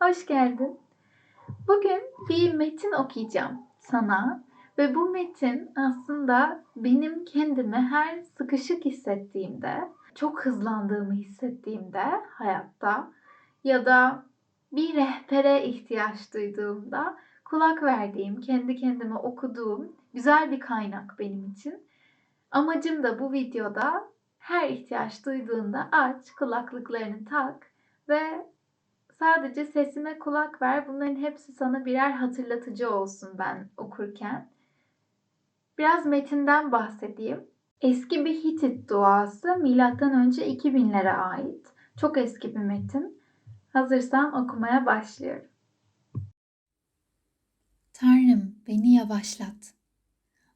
Hoş geldin. Bugün bir metin okuyacağım sana ve bu metin aslında benim kendimi her sıkışık hissettiğimde, çok hızlandığımı hissettiğimde hayatta ya da bir rehbere ihtiyaç duyduğumda kulak verdiğim, kendi kendime okuduğum güzel bir kaynak benim için. Amacım da bu videoda her ihtiyaç duyduğunda aç, kulaklıklarını tak ve sadece sesime kulak ver. Bunların hepsi sana birer hatırlatıcı olsun ben okurken. Biraz metinden bahsedeyim. Eski bir Hitit duası milattan önce 2000'lere ait. Çok eski bir metin. Hazırsan okumaya başlıyorum. Tanrım beni yavaşlat.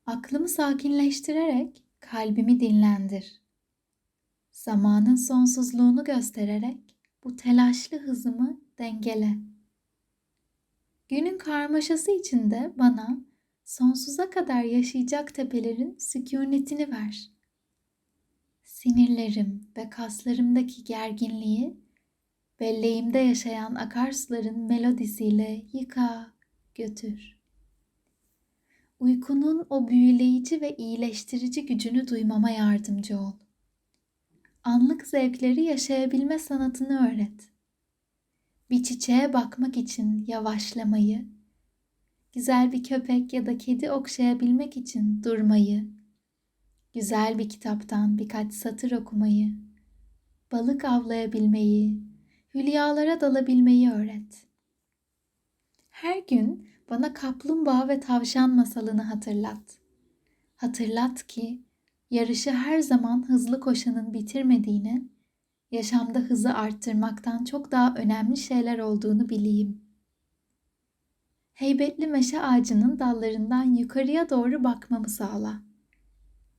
Aklımı sakinleştirerek kalbimi dinlendir. Zamanın sonsuzluğunu göstererek bu telaşlı hızımı dengele. Günün karmaşası içinde bana sonsuza kadar yaşayacak tepelerin sükunetini ver. Sinirlerim ve kaslarımdaki gerginliği belleğimde yaşayan akarsuların melodisiyle yıka, götür. Uykunun o büyüleyici ve iyileştirici gücünü duymama yardımcı ol. Anlık zevkleri yaşayabilme sanatını öğret. Bir çiçeğe bakmak için yavaşlamayı, güzel bir köpek ya da kedi okşayabilmek için durmayı, güzel bir kitaptan birkaç satır okumayı, balık avlayabilmeyi, hülyalara dalabilmeyi öğret. Her gün bana kaplumbağa ve tavşan masalını hatırlat. Hatırlat ki yarışı her zaman hızlı koşanın bitirmediğini, yaşamda hızı arttırmaktan çok daha önemli şeyler olduğunu bileyim. Heybetli meşe ağacının dallarından yukarıya doğru bakmamı sağla.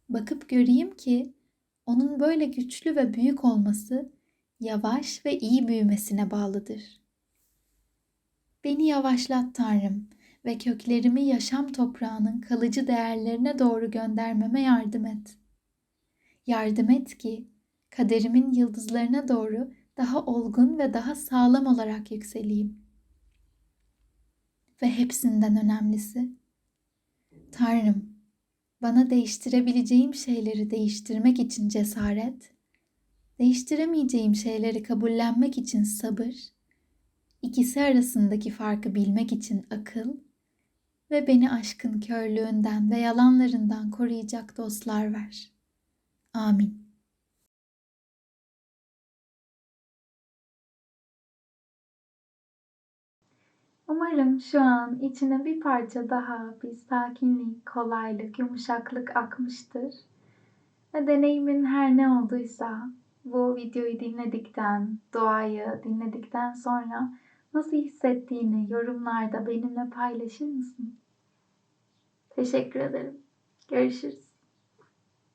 Bakıp göreyim ki onun böyle güçlü ve büyük olması yavaş ve iyi büyümesine bağlıdır. Beni yavaşlat Tanrım ve köklerimi yaşam toprağının kalıcı değerlerine doğru göndermeme yardım et. Yardım et ki kaderimin yıldızlarına doğru daha olgun ve daha sağlam olarak yükseleyim. Ve hepsinden önemlisi, Tanrım, bana değiştirebileceğim şeyleri değiştirmek için cesaret, değiştiremeyeceğim şeyleri kabullenmek için sabır, ikisi arasındaki farkı bilmek için akıl ve beni aşkın körlüğünden ve yalanlarından koruyacak dostlar ver. Amin. Umarım şu an içine bir parça daha bir sakinlik, kolaylık, yumuşaklık akmıştır. Ve deneyimin her ne olduysa bu videoyu dinledikten, duayı dinledikten sonra nasıl hissettiğini yorumlarda benimle paylaşır mısın? Teşekkür ederim. Görüşürüz.